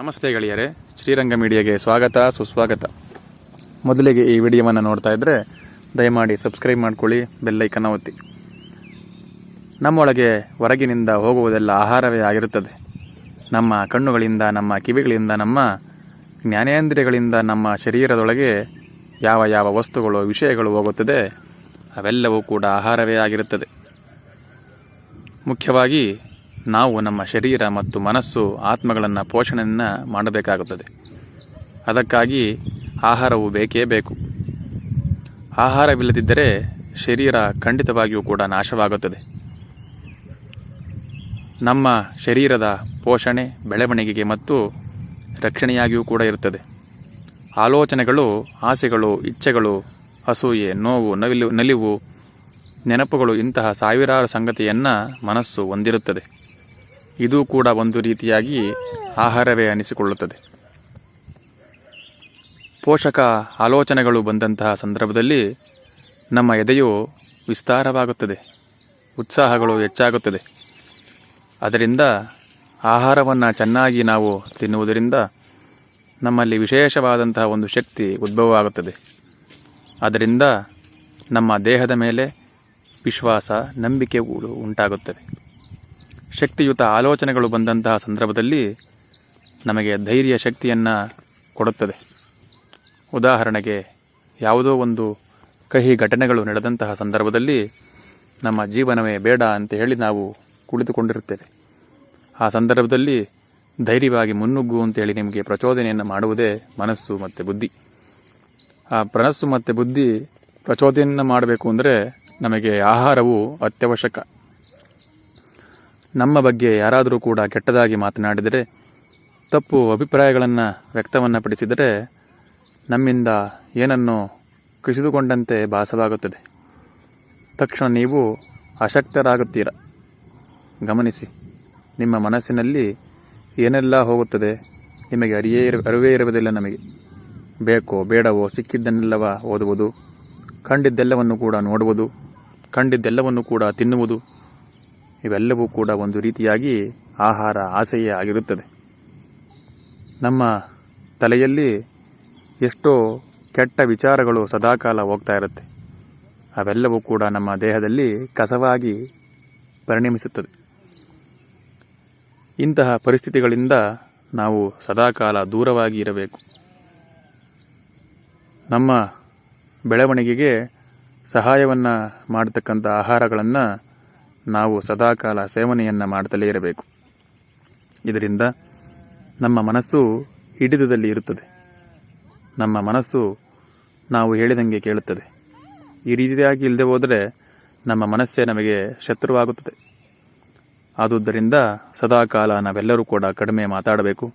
ನಮಸ್ತೆ ಗೆಳೆಯರೆ, ಶ್ರೀರಂಗ ಮೀಡಿಯಾಗೆ ಸ್ವಾಗತ, ಸುಸ್ವಾಗತ. ಮೊದಲಿಗೆ ಈ ವಿಡಿಯೋವನ್ನು ನೋಡ್ತಾ ಇದ್ದರೆ ದಯಮಾಡಿ ಸಬ್ಸ್ಕ್ರೈಬ್ ಮಾಡ್ಕೊಳ್ಳಿ ಬೆಲ್ಲೈಕನ್ನ ಒತ್ತಿ. ನಮ್ಮೊಳಗೆ ಹೊರಗಿನಿಂದ ಹೋಗುವುದೆಲ್ಲ ಆಹಾರವೇ ಆಗಿರುತ್ತದೆ. ನಮ್ಮ ಕಣ್ಣುಗಳಿಂದ, ನಮ್ಮ ಕಿವಿಗಳಿಂದ, ನಮ್ಮ ಜ್ಞಾನೇಂದ್ರಿಯಗಳಿಂದ, ನಮ್ಮ ಶರೀರದೊಳಗೆ ಯಾವ ಯಾವ ವಸ್ತುಗಳು, ವಿಷಯಗಳು ಹೋಗುತ್ತದೆ, ಅವೆಲ್ಲವೂ ಕೂಡ ಆಹಾರವೇ ಆಗಿರುತ್ತದೆ. ಮುಖ್ಯವಾಗಿ ನಾವು ನಮ್ಮ ಶರೀರ ಮತ್ತು ಮನಸ್ಸು ಆತ್ಮಗಳನ್ನು ಪೋಷಣೆಯನ್ನು ಮಾಡಬೇಕಾಗುತ್ತದೆ. ಅದಕ್ಕಾಗಿ ಆಹಾರವು ಬೇಕೇ ಬೇಕು. ಆಹಾರವಿಲ್ಲದಿದ್ದರೆ ಶರೀರ ಖಂಡಿತವಾಗಿಯೂ ಕೂಡ ನಾಶವಾಗುತ್ತದೆ. ನಮ್ಮ ಶರೀರದ ಪೋಷಣೆ, ಬೆಳವಣಿಗೆಗೆ ಮತ್ತು ರಕ್ಷಣೆಯಾಗಿಯೂ ಕೂಡ ಇರುತ್ತದೆ. ಆಲೋಚನೆಗಳು, ಆಸೆಗಳು, ಇಚ್ಛೆಗಳು, ಅಸೂಯೆ, ನೋವು, ನವಿಲು, ನಲಿವು, ನೆನಪುಗಳು ಇಂತಹ ಸಾವಿರಾರು ಸಂಗತಿಯನ್ನು ಮನಸ್ಸು ಹೊಂದಿರುತ್ತದೆ. ಇದು ಕೂಡ ಒಂದು ರೀತಿಯಾಗಿ ಆಹಾರವೇ ಅನಿಸಿಕೊಳ್ಳುತ್ತದೆ. ಪೋಷಕ ಆಲೋಚನೆಗಳು ಬಂದಂತಹ ಸಂದರ್ಭದಲ್ಲಿ ನಮ್ಮ ಎದೆಯು ವಿಸ್ತಾರವಾಗುತ್ತದೆ, ಉತ್ಸಾಹಗಳು ಹೆಚ್ಚಾಗುತ್ತದೆ. ಅದರಿಂದ ಆಹಾರವನ್ನು ಚೆನ್ನಾಗಿ ನಾವು ತಿನ್ನುವುದರಿಂದ ನಮ್ಮಲ್ಲಿ ವಿಶೇಷವಾದಂತಹ ಒಂದು ಶಕ್ತಿ ಉದ್ಭವವಾಗುತ್ತದೆ. ಅದರಿಂದ ನಮ್ಮ ದೇಹದ ಮೇಲೆ ವಿಶ್ವಾಸ, ನಂಬಿಕೆ ಉಂಟಾಗುತ್ತದೆ. ಶಕ್ತಿಯುತ ಆಲೋಚನೆಗಳು ಬಂದಂತಹ ಸಂದರ್ಭದಲ್ಲಿ ನಮಗೆ ಧೈರ್ಯ ಶಕ್ತಿಯನ್ನು ಕೊಡುತ್ತದೆ. ಉದಾಹರಣೆಗೆ ಯಾವುದೋ ಒಂದು ಕಹಿ ಘಟನೆಗಳು ನಡೆದಂತಹ ಸಂದರ್ಭದಲ್ಲಿ ನಮ್ಮ ಜೀವನವೇ ಬೇಡ ಅಂತ ಹೇಳಿ ನಾವು ಕುಳಿತುಕೊಂಡಿರುತ್ತೇವೆ. ಆ ಸಂದರ್ಭದಲ್ಲಿ ಧೈರ್ಯವಾಗಿ ಮುನ್ನುಗ್ಗು ಅಂತೇಳಿ ನಿಮಗೆ ಪ್ರಚೋದನೆಯನ್ನು ಮಾಡುವುದೇ ಮನಸ್ಸು ಮತ್ತು ಬುದ್ಧಿ. ಆ ಮನಸ್ಸು ಮತ್ತು ಬುದ್ಧಿ ಪ್ರಚೋದನೆಯನ್ನು ಮಾಡಬೇಕು ಅಂದರೆ ನಮಗೆ ಆಹಾರವು ಅತ್ಯವಶ್ಯಕ. ನಮ್ಮ ಬಗ್ಗೆ ಯಾರಾದರೂ ಕೂಡ ಕೆಟ್ಟದಾಗಿ ಮಾತನಾಡಿದರೆ, ತಪ್ಪು ಅಭಿಪ್ರಾಯಗಳನ್ನು ವ್ಯಕ್ತವನ್ನು ಪಡಿಸಿದರೆ ನಮ್ಮಿಂದ ಏನನ್ನು ಕುಸಿದುಕೊಂಡಂತೆ ಭಾಸವಾಗುತ್ತದೆ. ತಕ್ಷಣ ನೀವು ಅಶಕ್ತರಾಗುತ್ತೀರ? ಗಮನಿಸಿ, ನಿಮ್ಮ ಮನಸ್ಸಿನಲ್ಲಿ ಏನೆಲ್ಲ ಹೋಗುತ್ತದೆ ನಿಮಗೆ ಅರಿಯೇ ಇರ, ಅರಿವೇ ಇರುವುದಿಲ್ಲ ನಮಗೆ. ಬೇಕೋ ಬೇಡವೋ ಸಿಕ್ಕಿದ್ದನ್ನೆಲ್ಲವ ಓದುವುದು, ಕಂಡಿದ್ದೆಲ್ಲವನ್ನು ಕೂಡ ನೋಡುವುದು, ಕಂಡಿದ್ದೆಲ್ಲವನ್ನು ಕೂಡ ತಿನ್ನುವುದು ಇವೆಲ್ಲವೂ ಕೂಡ ಒಂದು ರೀತಿಯಾಗಿ ಆಹಾರ ಆಸೆಯೇ ಆಗಿರುತ್ತದೆ. ನಮ್ಮ ತಲೆಯಲ್ಲಿ ಎಷ್ಟೋ ಕೆಟ್ಟ ವಿಚಾರಗಳು ಸದಾಕಾಲ ಹೋಗ್ತಾ ಇರುತ್ತೆ. ಅವೆಲ್ಲವೂ ಕೂಡ ನಮ್ಮ ದೇಹದಲ್ಲಿ ಕಸವಾಗಿ ಪರಿಣಮಿಸುತ್ತದೆ. ಇಂತಹ ಪರಿಸ್ಥಿತಿಗಳಿಂದ ನಾವು ಸದಾಕಾಲ ದೂರವಾಗಿ ಇರಬೇಕು. ನಮ್ಮ ಬೆಳವಣಿಗೆಗೆ ಸಹಾಯವನ್ನು ಮಾಡತಕ್ಕಂಥ ಆಹಾರಗಳನ್ನು ನಾವು ಸದಾಕಾಲ ಸೇವನೆಯನ್ನು ಮಾಡುತ್ತಲೇ ಇರಬೇಕು. ಇದರಿಂದ ನಮ್ಮ ಮನಸ್ಸು ಹಿಡಿತದಲ್ಲಿ ಇರುತ್ತದೆ. ನಮ್ಮ ಮನಸ್ಸು ನಾವು ಹೇಳಿದಂಗೆ ಕೇಳುತ್ತದೆ. ಈ ರೀತಿಯಾಗಿ ಇಲ್ಲದೆ ಹೋದರೆ ನಮ್ಮ ಮನಸ್ಸೇ ನಮಗೆ ಶತ್ರುವಾಗುತ್ತದೆ. ಆದುದರಿಂದ ಸದಾಕಾಲ ನಾವೆಲ್ಲರೂ ಕೂಡ ಕಡಿಮೆ ಮಾತಾಡಬೇಕು.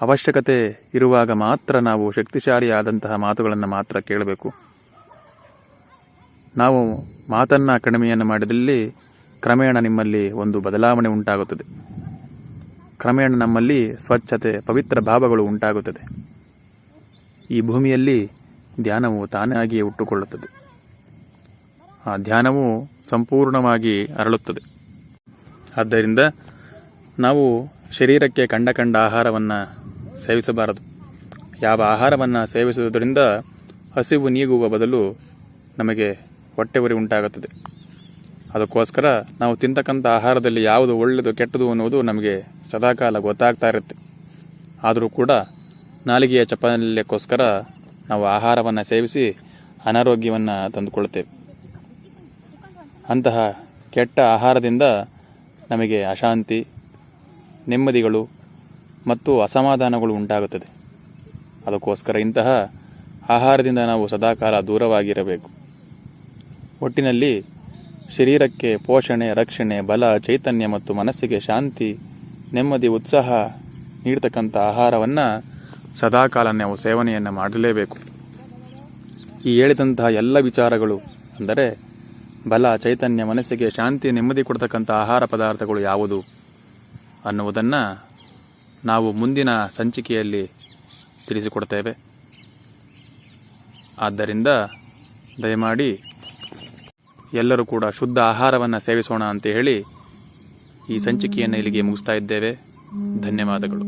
ಅವಶ್ಯಕತೆ ಇರುವಾಗ ಮಾತ್ರ ನಾವು ಶಕ್ತಿಶಾಲಿಯಾದಂತಹ ಮಾತುಗಳನ್ನು ಮಾತ್ರ ಕೇಳಬೇಕು. ನಾವು ಮಾತನ್ನು ಕಡಿಮೆಯನ್ನು ಮಾಡಿದಲ್ಲಿ ಕ್ರಮೇಣ ನಿಮ್ಮಲ್ಲಿ ಒಂದು ಬದಲಾವಣೆ ಉಂಟಾಗುತ್ತದೆ. ಕ್ರಮೇಣ ನಮ್ಮಲ್ಲಿ ಸ್ವಚ್ಛತೆ, ಪವಿತ್ರ ಭಾವಗಳು ಉಂಟಾಗುತ್ತದೆ. ಈ ಭೂಮಿಯಲ್ಲಿ ಧ್ಯಾನವು ತಾನಾಗಿಯೇ ಹುಟ್ಟುಕೊಳ್ಳುತ್ತದೆ. ಆ ಧ್ಯಾನವು ಸಂಪೂರ್ಣವಾಗಿ ಅರಳುತ್ತದೆ. ಆದ್ದರಿಂದ ನಾವು ಶರೀರಕ್ಕೆ ಕಂಡ ಕಂಡ ಆಹಾರವನ್ನು ಸೇವಿಸಬಾರದು. ಯಾವ ಆಹಾರವನ್ನು ಸೇವಿಸುವುದರಿಂದ ಹಸಿವು ನೀಗುವ ಬದಲು ನಮಗೆ ಹೊಟ್ಟೆ ಉರಿ ಉಂಟಾಗುತ್ತದೆ. ಅದಕ್ಕೋಸ್ಕರ ನಾವು ತಿಂತಕ್ಕಂಥ ಆಹಾರದಲ್ಲಿ ಯಾವುದು ಒಳ್ಳೆಯದು ಕೆಟ್ಟದು ಅನ್ನುವುದು ನಮಗೆ ಸದಾಕಾಲ ಗೊತ್ತಾಗ್ತಾ ಇರುತ್ತೆ. ಆದರೂ ಕೂಡ ನಾಲಿಗೆಯ ಚಪಲ್ಯಕ್ಕೋಸ್ಕರ ನಾವು ಆಹಾರವನ್ನು ಸೇವಿಸಿ ಅನಾರೋಗ್ಯವನ್ನು ತಂದುಕೊಳ್ತೇವೆ. ಅಂತಹ ಕೆಟ್ಟ ಆಹಾರದಿಂದ ನಮಗೆ ಅಶಾಂತಿ, ನೆಮ್ಮದಿಗಳು ಮತ್ತು ಅಸಮಾಧಾನಗಳು ಉಂಟಾಗುತ್ತದೆ. ಅದಕ್ಕೋಸ್ಕರ ಇಂತಹ ಆಹಾರದಿಂದ ನಾವು ಸದಾಕಾಲ ದೂರವಾಗಿರಬೇಕು. ಒಟ್ಟಿನಲ್ಲಿ ಶರೀರಕ್ಕೆ ಪೋಷಣೆ, ರಕ್ಷಣೆ, ಬಲ, ಚೈತನ್ಯ ಮತ್ತು ಮನಸ್ಸಿಗೆ ಶಾಂತಿ, ನೆಮ್ಮದಿ, ಉತ್ಸಾಹ ನೀಡ್ತಕ್ಕಂಥ ಆಹಾರವನ್ನು ಸದಾಕಾಲ ನಾವು ಸೇವನೆಯನ್ನು ಮಾಡಲೇಬೇಕು. ಈ ಹೇಳಿದಂತಹ ಎಲ್ಲ ವಿಚಾರಗಳು ಅಂದರೆ ಬಲ, ಚೈತನ್ಯ, ಮನಸ್ಸಿಗೆ ಶಾಂತಿ, ನೆಮ್ಮದಿ ಕೊಡ್ತಕ್ಕಂಥ ಆಹಾರ ಪದಾರ್ಥಗಳು ಯಾವುದು ಅನ್ನುವುದನ್ನು ನಾವು ಮುಂದಿನ ಸಂಚಿಕೆಯಲ್ಲಿ ತಿಳಿಸಿಕೊಡ್ತೇವೆ. ಆದ್ದರಿಂದ ದಯಮಾಡಿ ಎಲ್ಲರೂ ಕೂಡ ಶುದ್ಧ ಆಹಾರವನ್ನು ಸೇವಿಸೋಣ ಅಂತ ಹೇಳಿ ಈ ಸಂಚಿಕೆಯನ್ನು ಇಲ್ಲಿಗೆ ಮುಗಿಸ್ತಾ ಇದ್ದೇವೆ. ಧನ್ಯವಾದಗಳು.